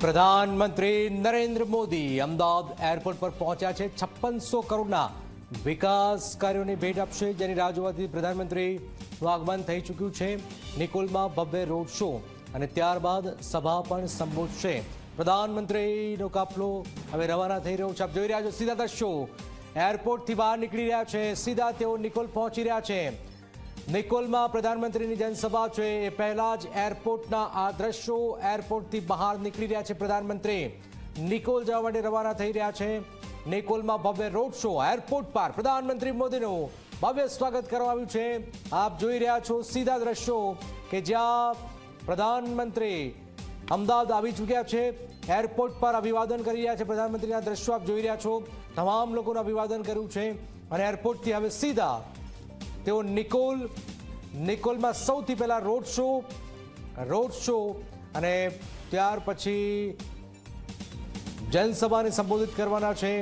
પ્રધાનમંત્રી નરેન્દ્ર મોદી અમદાવાદ એરપોર્ટ પર પહોંચ્યા છે. છપ્પનસો કરોડના વિકાસ કાર્યોની ભેટ આપશે, જેની રાહ જોવાથી પ્રધાનમંત્રીનું આગમન થઈ ચૂક્યું છે. નિકોલમાં ભવ્ય રોડ શો અને ત્યારબાદ સભા પણ સંબોધશે. પ્રધાનમંત્રીનો કાફલો હવે રવાના થઈ રહ્યો છે. આપ જોઈ રહ્યા છો સીધા દ્રશ્યો. એરપોર્ટથી બહાર નીકળી રહ્યા છે. સીધા તેઓ નિકોલ પહોંચી રહ્યા છે. નિકોલમાં પ્રધાનમંત્રીની જનસભા છે. એ પહેલા જ એરપોર્ટના આ દ્રશ્યો એરપોર્ટથી બહાર નીકળી રહ્યા છે પ્રધાનમંત્રી. નિકોલ જવા માટે રવાના થઈ રહ્યા છે. નિકોલમાં ભવ્ય રોડ શો એરપોર્ટ પર પ્રધાનમંત્રી મોદીનું ભવ્ય સ્વાગત કરવામાં આવ્યું છે. આપ જોઈ રહ્યા છો સીધા દ્રશ્યો કે જ્યાં પ્રધાનમંત્રી અમદાવાદ આવી ચૂક્યા છે. એરપોર્ટ પર અભિવાદન કરી રહ્યા છે પ્રધાનમંત્રીના દ્રશ્યો આપ જોઈ રહ્યા છો. તમામ લોકોનું અભિવાદન કર્યું છે. અને એરપોર્ટથી હવે સીધા તેઓ નિકોલ, નિકોલમાં સૌથી પહેલા રોડ શો રોડ શો અને ત્યાર પછી જનસભાને સંબોધિત કરવાના છે.